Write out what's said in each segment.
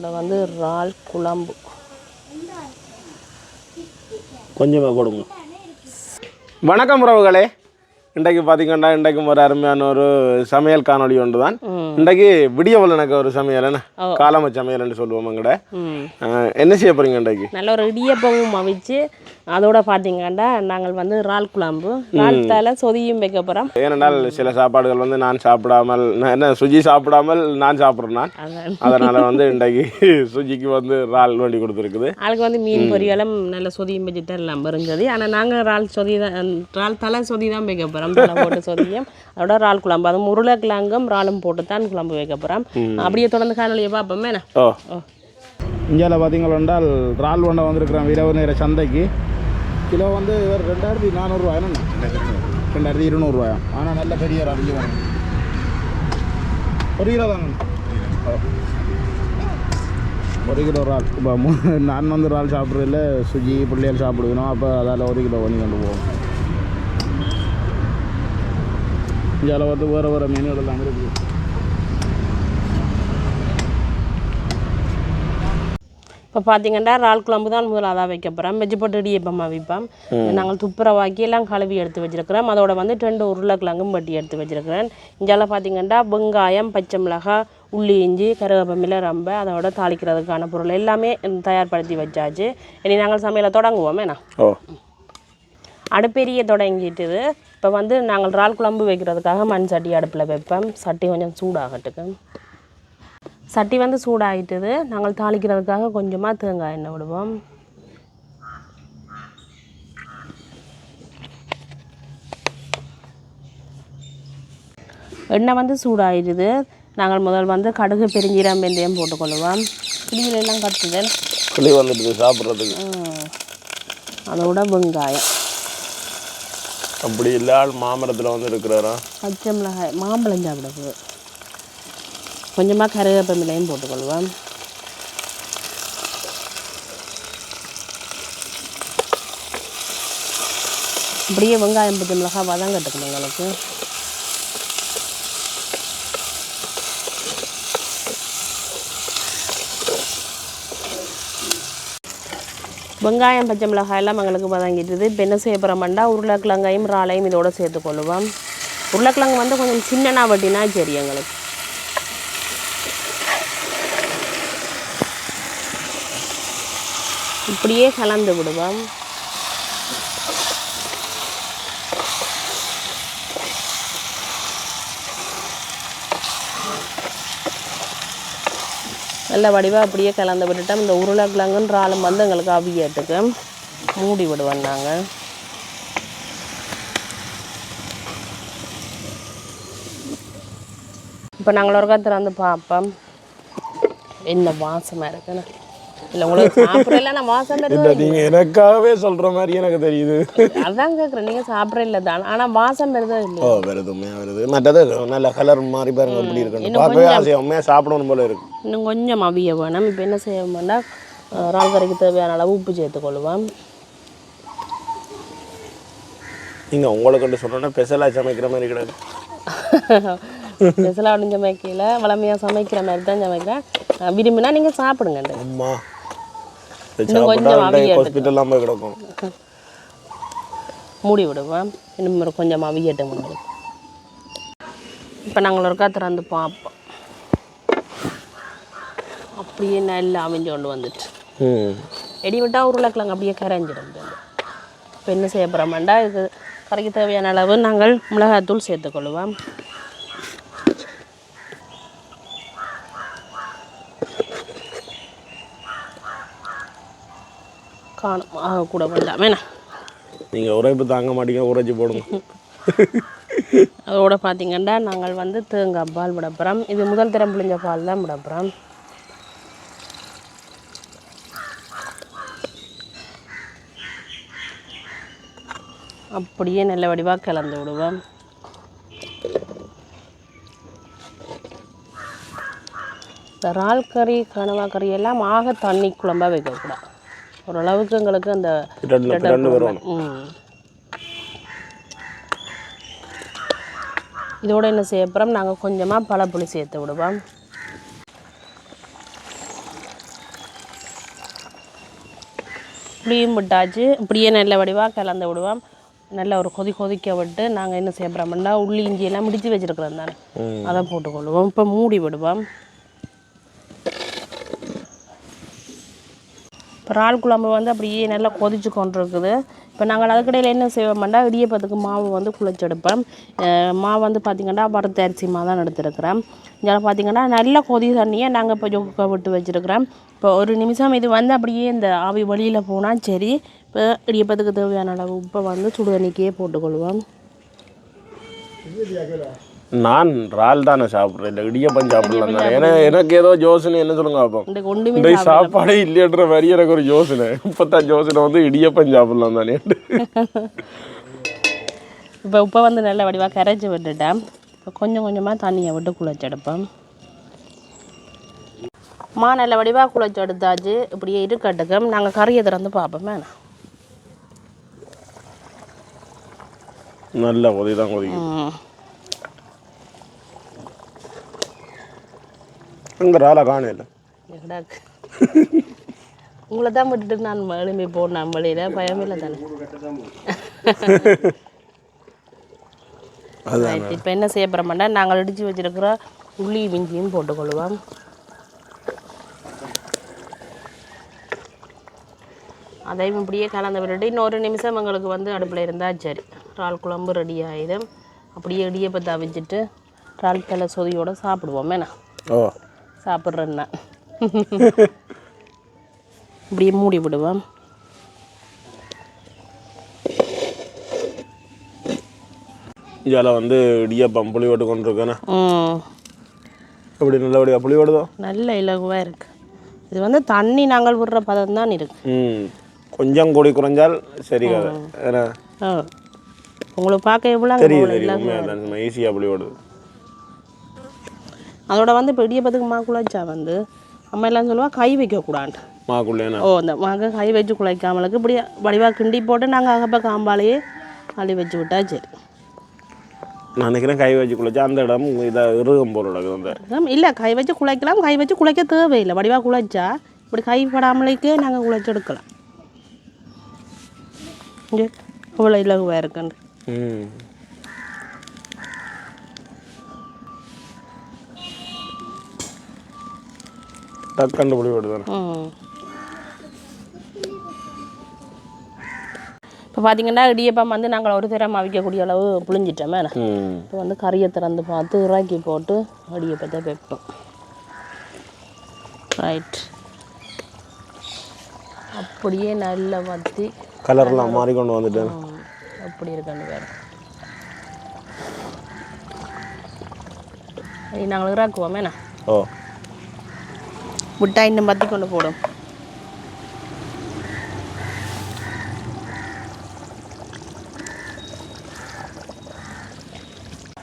அதோட வந்து இறால் குழம்பு. கொஞ்சமாக கொடுங்க வணக்கம் உறவுகளே. இன்றைக்கு பார்த்தீங்கன்னா இன்றைக்கும் ஒரு அருமையான ஒரு சமையல் காணொளி ஒன்று தான் இன்றைக்கு விடியவல் எனக்கு ஒரு சமையல் என்ன? காலம சமையல்னு சொல்லுவோம் எங்கட. என்ன செய்ய போறீங்க இன்றைக்கு? நல்ல ஒரு இடியப்பமும் அவிச்சு அதோட பார்த்தீங்கன்னா நாங்கள் வந்து இறால் குழம்பு இறால் தலை சொதியும் வைக்க போகிறோம் ஏனென்றால் சில சாப்பாடுகள் வந்து நான் சாப்பிடாமல் நான் என்ன சுஜி சாப்பிடாமல் நான் சாப்பிட்றேன் நான். அதான். அதனால் வந்து இன்றைக்கு சுஜிக்கு வந்து இறால் வேண்டி கொடுத்துருக்குது. ஆளுக்கு வந்து மீன் பொரியலும் நல்ல சொதியும் வச்சுட்டு எல்லாம் பறிஞ்சது ஆனால் நாங்கள் இறால் சொதி தான் இறால் தலை சொதி தான் வைக்க போகிறோம் தலை போட்டு சொதியும் அதோட இறால் குழம்பு. அதுவும் உருளைக்கிழங்கும் இறாலும் போட்டு தான் குழம்பு வைக்க போகிறோம் அப்படியே தொடர்ந்து காணொலியை பார்ப்போமே? ஓ. இந்தியாவில் பார்த்தீங்களா இறால் வண்டை வந்திருக்கிறோம் இரவு நேர சந்தைக்கு. கிலோ வந்து இவர் ரெண்டாயிரத்தி நானூறுரூவா என்ன ரெண்டாயிரத்தி இருநூறுவாயா ஆனால் நல்ல பெரிய ஒரு இங்கே வேணும் ஒரு கிலோ தாங்க. ஒரு கிலோ இறால் இப்போ மூ- நான் வந்து இறால் சாப்பிட்றதில்ல சுஜி பிள்ளைகள் சாப்பிடுவேணும் அப்போ அதால் ஒரு கிலோ பண்ணி கொண்டு போவோம். இந்தியாவில் வந்து வேறு வேறு மீன்கள் எல்லாம் இருக்குது. இப்போ பார்த்தீங்கன்னா இறால் குழம்பு தான் முதலாக வைக்க போகிறோம் வெஜ் போட்டு இடியப்பமா வைப்போம். நாங்கள் துப்புரவாக்கி எல்லாம் கழுவி எடுத்து வச்சிருக்கிறோம். அதோட வந்து ரெண்டு உருளைக்கிழங்கும் வட்டி எடுத்து வச்சிருக்கிறேன். இங்கெல்லாம் பார்த்தீங்கன்னா வெங்காயம் பச்சை மிளகாய் உள்ளி இஞ்சி கருவேப்பமில்லை ரம்ப அதோட தாளிக்கிறதுக்கான பொருள் எல்லாமே தயார்படுத்தி வச்சாச்சு. இனி நாங்கள் சமையலை தொடங்குவோம். ஓ. அடுப்பெரிய தொடங்கிட்டுது. இப்போ வந்து நாங்கள் இறால் குழம்பு வைக்கிறதுக்காக மண் சட்டி அடுப்பில் வைப்போம். சட்டி கொஞ்சம் சூடாகட்டுக்கு. சட்டி வந்து சூடாகிட்டுது நாங்கள் தாளிக்கிறதுக்காக கொஞ்சமாக தேங்காய் எண்ணெய் விடுவோம். எண்ணெய் வந்து சூடாகிடுது நாங்கள் முதல் வந்து கடுகு பெருஞ்சீரம் வெந்தயம் போட்டுக்கொள்ளுவோம் கிளியில எல்லாம் கட்டுதல். கிளி வந்துட்டு சாப்பிட்றதுக்கு. அதோட வெங்காயம். அப்படி இல்லால் மாமரத்தில் வந்து இருக்கிறாரா? பச்சை மிளகாய் மாம்பழம் சாப்பிடுறது கொஞ்சமாக கருவேப்பமிலையும் போட்டுக்கொள்வோம். அப்படியே வெங்காயம் பச்சை மிளகாய் வதங்கட்டுக்கணும் எங்களுக்கு. வெங்காயம் பச்சை மிளகாய் எல்லாம் எங்களுக்கு வதங்கிட்டுது இப்போ என்ன செய்ய போகிறோம்டா உருளைக்கிழங்கையும் இறாலையும் இதோடு சேர்த்துக்கொள்ளுவோம் உருளைக்கிழங்கு வந்து கொஞ்சம் சின்னனாக வட்டினா சரி எங்களுக்கு. இப்படியே கலந்து விடுவோம். நல்ல வடிவாக அப்படியே கலந்து விட்டுட்டோம். இந்த உருளைக்கிழங்குன்ற ஆளும் வந்து எங்களுக்கு அவியத்துக்கு மூடி விடுவோம் நாங்கள் இப்போ நாங்கள் ஒரு காலத்தில் வந்து பார்ப்போம். என்ன வாசமாக இருக்குன்னு. இல்லை உங்களுக்கு சாப்பிடல நான் வாசம் இல்லை நீங்கள் எனக்காகவே சொல்கிற மாதிரி எனக்கு தெரியுது. அதான் கேட்குறேன் நீங்கள் சாப்பிட இல்லை தான். ஆனால் வாசம் வருதோ ஓ இல்லையோ வருது மற்றது நல்ல கலர் மாதிரி பாருங்க எப்படி இருக்குன்னு. இன்னும் பார்க்கவே ஆசையாக சாப்பிடணும் போல இருக்கு. இன்னும் கொஞ்சம் அவிய வேணும் இப்போ என்ன செய்யணும்னா இறால் கறிக்கு தேவையான அளவு உப்பு சேர்த்துக்கொள்ளுவோம் நீங்கள் உங்களுக்கு சொன்னோன்னா ஸ்பெஷலாக சமைக்கிற மாதிரி கிடையாது ஸ்பெஷலாக ஒன்றும் சமைக்கல. வளமையாக சமைக்கிற மாதிரி தான் சமைக்கிறேன். விரும்பினா நீங்கள் சாப்பிடுங்க. அம்மா. ஹாஸ்பிட்டல்லாம் போய் கிடக்கும். மூடி விடுவோம் இன்னும் கொஞ்சம் அவியட்டும் உங்களுக்கு இப்போ நாங்கள் ஒருக்கா திறந்து பார்ப்போம் அப்படியே நல்லா அவிஞ்சு கொண்டு வந்துட்டு எடி விட்டால் உருளைக்கிழங்கு அப்படியே கரைஞ்சிடும் இப்போ என்ன செய்ய போகிறோம்டா இது கறிக்கு தேவையான அளவு நாங்கள் மிளகாத்தூள் சேர்த்துக்கொள்ளுவோம் காணும். ஆக கூட வேண்டாம் வேணாம் நீங்கள் உரைப்பு தாங்க மாட்டீங்க உரைச்சி போடுங்க. அதோட பார்த்தீங்கன்னா நாங்கள் வந்து தேங்காய் பால் விட போகிறோம் இது முதல் தரம் புளிஞ்ச பால் தான் விட போகிறோம் அப்படியே நல்ல வடிவாக கலந்து விடுவோம். இந்த இறால் கறி கனவா கறி எல்லாம் ஆக தண்ணி குழம்பா வைக்கக்கூடாது. ஓரளவுக்கு எங்களுக்கு அந்த இதோட என்ன செய்ய போகிறோம் நாங்கள் கொஞ்சமாக பழப்புளி சேர்த்து விடுவோம். புளியும் விட்டாச்சு. இப்படியே நல்ல வடிவாக கலந்து விடுவோம். நல்ல ஒரு கொதி கொதிக்க விட்டு நாங்கள் என்ன செய்ய போகிறோம்னா உள்ளி இஞ்சியெல்லாம் முடிச்சு வச்சுருக்கிறோம் தானே? அதை போட்டுக்கொள்வோம். இப்போ மூடி விடுவோம். இறால் குழம்பு வந்து அப்படியே நல்லா கொதிச்சு கொண்டு இருக்குது இப்போ நாங்கள் அதுக்கடையில் என்ன செய்வோம்னா இடியப்பத்துக்கு மாவு வந்து குழைச்செடுப்போம். மாவு வந்து பார்த்திங்கன்னா வறுத்த அரிசி மாவு தான் எடுத்துருக்கிறேன் இதில் பார்த்திங்கன்னா நல்ல கொதி தண்ணியை நாங்கள் இப்போ ஜொக்க விட்டு வச்சுருக்கிறோம். இப்போ ஒரு நிமிஷம் இது வந்து அப்படியே இந்த ஆவி வழியில் போனால் சரி. இப்போ இடியப்பத்துக்கு தேவையான அளவு உப்பை வந்து சுடு தண்ணிக்கே போட்டுக்கொள்வோம் நான் இறால் தானே சாப்பிட்றேன். இல்லை இடியப்பம் சாப்பிடலாம் தானே. ஏன்னா எனக்கு ஏதோ யோசனை என்ன சொல்லுங்க பார்ப்போம் இந்த சாப்பாடே இல்லையன்ற மாதிரி எனக்கு ஒரு யோசனை இப்போத்தான் யோசனை வந்து இடியப்பம் சாப்பிடலாம் தானே. இப்போ உப்பை வந்து நல்ல வடிவாக கரைச்சி விட்டுட்டேன் இப்போ கொஞ்சம் கொஞ்சமாக தண்ணியை விட்டு குழைச்செடுப்பேன் மா நல்ல வடிவாக குழைச்சி எடுத்தாச்சு. இப்படியே இருக்கட்டுக்கும். நாங்கள் கறியை திறந்து பார்ப்போமே. நல்ல கொதி தான் கொதிக்கும் இந்த எங்கடா இருக்கு? உங்களை தான் விட்டுட்டு நான் மேலுமே போனேன் வழியில் பயமில்லை தானே? இப்போ என்ன செய்ய போகிறோம்னா நாங்கள் இடித்து வச்சிருக்கிற உள்ளி மிஞ்சியும் போட்டுக்கொள்வோம். அதையும் இப்படியே கலந்து விட்டுட்டு இன்னொரு நிமிஷம் எங்களுக்கு வந்து அடுப்பில் இருந்தால் சரி. இறால் குழம்பு ரெடி ஆகிடும் அப்படியே இடியப்பத்தை அவிச்சிட்டு இறால் தலை சொதியோட சாப்பிடுவோம் என்ன? ஓ. சாப்பிட்றேன்னா. இப்படியே மூடி விடுவோம். இதில் வந்து இடியப்பம் கொண்டு ம். எப்படி நல்லபடியாக புளி ஓடுதோ நல்ல இலகுவாக இருக்குது இது வந்து தண்ணி நாங்கள் விடுற பதம் தான் இருக்கு. ம். கொஞ்சம் கூடி குறைஞ்சால் சரி ஏன்னா உங்களுக்கு பார்க்க எவ்வளோ தெரியுது தெரியும். ஈஸியாக புளி ஓடுது அதோட வந்து இப்போ இடியப்பத்துக்கு மா குழைச்சா வந்து அம்மா எல்லாம் சொல்லுவா கை வைக்கக்கூடாது மாக்குள்ளேண்ணா ஓ அந்த மாக கை வச்சு குழைக்காமலுக்கு இப்படி வடிவாக கிண்டி போட்டு நாங்கள் அகப்ப காம்பாலேயே அள்ளி வச்சு விட்டா சரி. நான் நினைக்கிறேன் கை வச்சு குளிச்சா அந்த இடம் இதை இறுகம் போல நடக்குது அந்த. இல்லை கை வச்சு குழைக்கலாம் கை வச்சு குழைக்க தேவையில்லை. வடிவாக குழைச்சா இப்படி கை படாமலேக்கே நாங்கள் குழைச்சி எடுக்கலாம் இங்கே அவ்வளோ இலகுவாக இருக்குண்டு ம். டக்குண்டு புளி இப்போ பார்த்தீங்கன்னா இடியப்பம் வந்து நாங்கள் ஒரு தரம் அவிக்கக்கூடிய அளவு புளிஞ்சிட்டோமே இப்போ வந்து கறியை திறந்து பார்த்து இறாக்கி போட்டு இடியப்பத்தை வைப்போம். ரைட் அப்படியே நல்லா வத்தி. கலர்லாம் மாறி கொண்டு வந்துட்டேன் அப்படி இருக்கான்னு வேறு நாங்கள் இறாக்குவோமே என்ன? ஓ. இன்னும் பத்தி கொண்டு போடும்.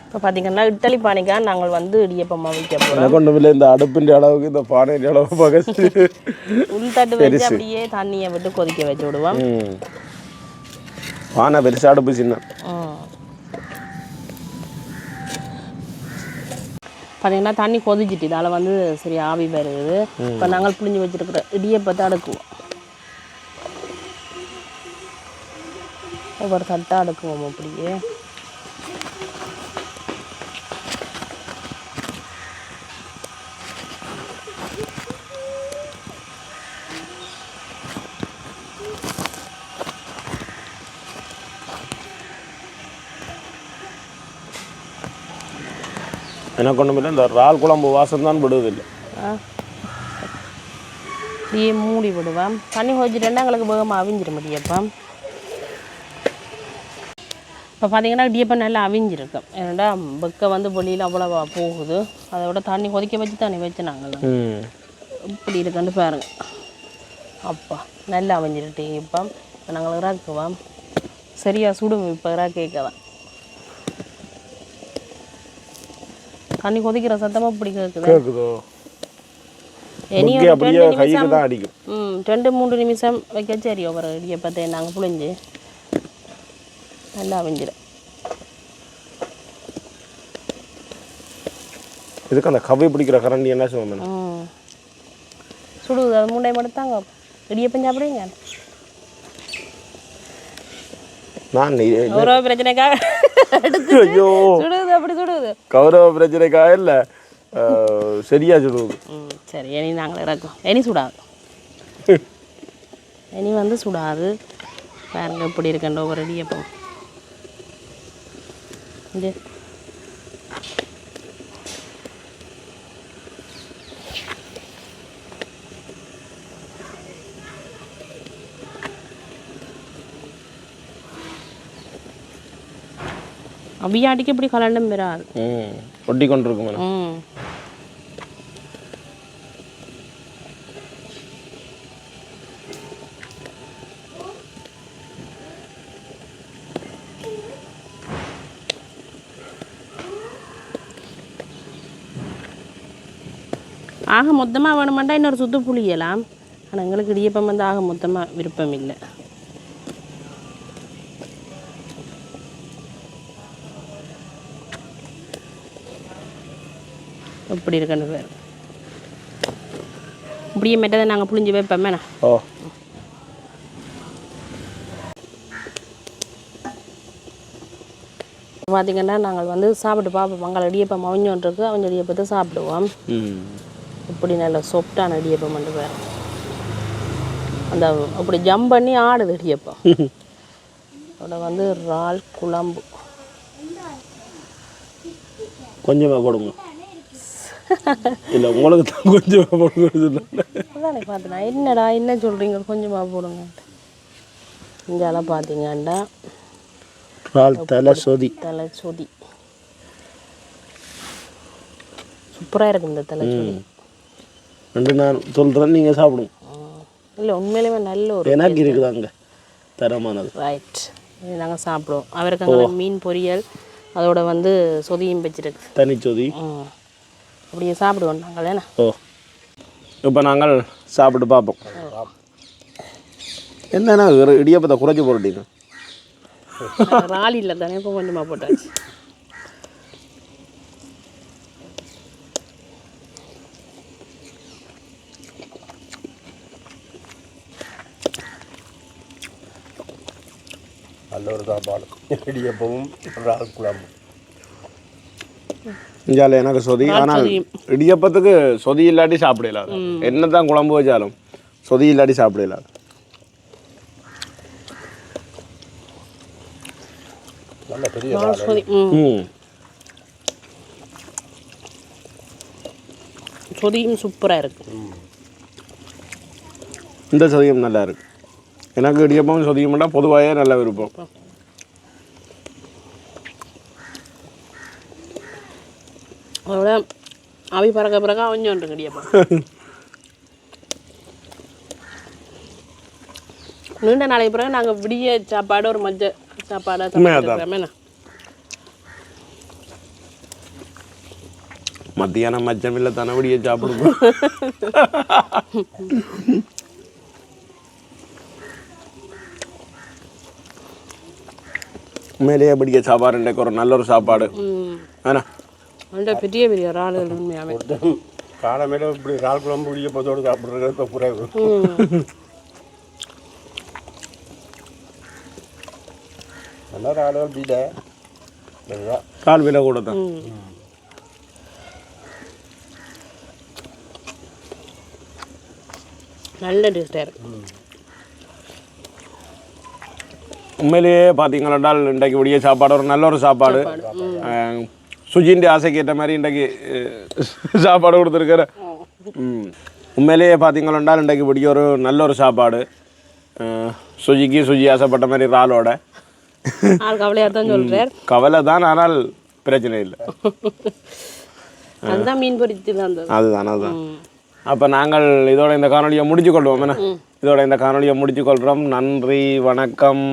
இப்போ பார்த்தீங்கன்னா இட்டலி பானைக்கா நாங்கள் வந்து இடியப்பமா வைக்க போகிறோம் ஒன்றும் இல்லை இந்த அடுப்பிൻ്റെ அளவுக்கு இந்த பானையின் அளவு பகச்சு உள்தட்டு வச்சு அப்படியே தண்ணியை விட்டு கொதிக்க வச்சு விடுவோம். பானை பெருசா அடுப்பு சின்ன பார்த்தீங்கன்னா தண்ணி கொதிச்சிட்டு இதால் வந்து சரி ஆவி வருது. இப்போ நாங்கள் புளிஞ்சு வச்சிருக்கிற இடியப்பத்தை அடுக்குவோம் ஒவ்வொரு தட்டாக அடுக்குவோம் அப்படியே. எனக்கு ஒன்றும் இல்லை இந்த இறால் குழம்பு வாசம் தான் விடுவதில்லை. அப்படியே மூடி விடுவேன் தண்ணி கொதிச்சிட்டேன்னா எங்களுக்கு வேகமாக அவிஞ்சிட முடியப்பம் இப்போ பார்த்தீங்கன்னா இடியப்பம் நல்லா அவிஞ்சிருக்கும் ஏன்னா வெக்க வந்து வெளியில் அவ்வளோவா போகுது அதை விட தண்ணி கொதிக்க வச்சு தண்ணி வச்சு நாங்கள் இப்படி இருக்குன்னு பாருங்க அப்பா நல்லா அவிஞ்சிருட்டு இப்போ நாங்கள் இறாக்குவோம் சரியா சுடும் இப்போ இறா கேட்கலாம் தண்ணி கொதிக்கிற சத்தமாக இப்படி கேட்குது இனி அப்படியே நிமிஷம் தான் அடிக்கும். ம் ரெண்டு மூணு நிமிஷம் வைக்க சரி ஒரு இடியப்பத்தை நாங்கள் புழிஞ்சு. நல்லா அவிஞ்சிடும் இதுக்கு அந்த கவை பிடிக்கிற கரண்டி என்ன சொல்லுவேன் சுடுது அது மூண்டை மட்டும் தாங்க இடியப்பம் சாப்பிடுவீங்க நான் ஒரு பிரச்சனைக்காக ஐயோ. சுடுது அப்படி சுடுது. கௌரவ பிரச்சனைக்காக இல்லை. சரியா ம் சரி இனி நாங்கள் இறக்கும் இனி சுடாது. இனி வந்து சுடாது. பாருங்க எப்படி இருக்கண்ட ஒரு இடியப்பம் கலண்டும் பெறாது ம் ஒட்டி கொண்டு ம். ஆக மொத்தமாக வேணுமெண்டா இன்னொரு சுத்து புளியலாம். ஆனால் எங்களுக்கு இடியப்பம் வந்து ஆக மொத்தமாக விருப்பம் இல்லை. இப்படி இருக்கணும் பேர் இப்படியே மெட்டதை நாங்கள் புளிஞ்சு வைப்போமே ஓ. பார்த்தீங்கன்னா நாங்கள் வந்து சாப்பிட்டு பார்ப்போம். மங்கள் இடியப்பம் அவஞ்சோன் இருக்கு. அவங்க இடியப்பத்தை சாப்பிடுவோம். இப்படி நல்ல சொப்டான இடியப்பம் வந்து பேர் அந்த அப்படி ஜம்ப் பண்ணி ஆடுது இடியப்பம். அதோட வந்து இறால் குழம்பு. கொஞ்சமாக போடுங்க. இல்லை உங்களுக்கு தான் கொஞ்சமாக போடுங்க என்னடா என்ன சொல்கிறீங்க கொஞ்சமாக போடுங்க. இங்கெல்லாம் பார்த்தீங்கன்னா தலை சொதி. தலை சொதி. சூப்பராக இருக்கு இந்த தலை சொதி. ரெண்டு நான் சொல்கிறேன் நீங்கள் சாப்பிடுங்க. இல்லை உண்மையிலுமே நல்ல ஒரு எனக்கு இருக்குது அங்கே தரமானது. ரைட் இது நாங்கள் சாப்பிடுவோம். அவருக்கு மீன் பொரியல் அதோட வந்து சொதியும் வச்சிருக்கு. தனிச்சொதி ம். அப்படியே சாப்பிடுவோம் நாங்கள் என்ன? ஓ இப்போ நாங்கள் சாப்பிட்டு பார்ப்போம். இரு- இடியப்பத்தை குறைச்சி போட்டுட்டீங்க ராலி இல்லை தானே இப்போ கொஞ்சமாக போட்டாச்சு. நல்ல ஒரு சாப்பாடு. இடியப்பமும் இறால் குழம்பு இஞ்சால எனக்கு சொதி. ஆனால் இடியப்பத்துக்கு சொதி இல்லாட்டி சாப்பிடலாம் என்ன தான் குழம்பு வச்சாலும் சொதி இல்லாட்டி சாப்பிடலாம் சொதியும் சூப்பராக இருக்கு. இந்த சொதியம் நல்லா இருக்கு. எனக்கு இடியப்பம் சொதியம்னா பொதுவாகவே நல்ல விருப்பம். அதோட அவி பறக்க பிறக்க அவஞ்சோன் இருக்கு இடியப்பா நீண்ட நாளைக்கு பிறகு நாங்கள் விடிய சாப்பாடு ஒரு மஞ்சள் சாப்பாடாக. சாப்பிட்டுருக்கோமே மத்தியானம் மச்சம் இல்லை தனபடியே சாப்பிடுவோம். உண்மையிலேயே பிடிக்க சாப்பாடு இன்றைக்கு ஒரு நல்ல ஒரு சாப்பாடு. வேணா அந்த பெரிய பெரிய இறால் உண்மையாவே. காலமேல இப்படி இறால் குழம்பு இடியப்பத்தோடு சாப்பிட்றது இப்போ ம். நல்ல இறால் பீட. நல்லா. கால் விலை கூட தான். நல்ல டேஸ்டாக இருக்கு. உண்மையிலேயே பார்த்தீங்களாண்டால் இன்றைக்கு விடிய சாப்பாடு ஒரு நல்ல ஒரு சாப்பாடு. சுஜிൻ്റെ ஆசைக்கு ஏற்ற மாதிரி இன்றைக்கு சாப்பாடு கொடுத்துருக்குற உண்மையிலேயே பார்த்தீங்களாண்டால் இன்றைக்கு விடிய ஒரு நல்ல ஒரு சாப்பாடு. சுஜிக்கு சுஜி ஆசைப்பட்ட மாதிரி ஆள் கவலையாக தான் சொல்கிறார் கவலை தான் ஆனால் பிரச்சனை இல்லை. அதுதான் மீன் இருந்தது அதுதான் அதுதான். அப்போ நாங்கள் இதோட இந்த காணொலியை முடிச்சு கொள்வோம் என்ன? இதோட இந்த காணொலியை முடிச்சு கொள்கிறோம் நன்றி வணக்கம்.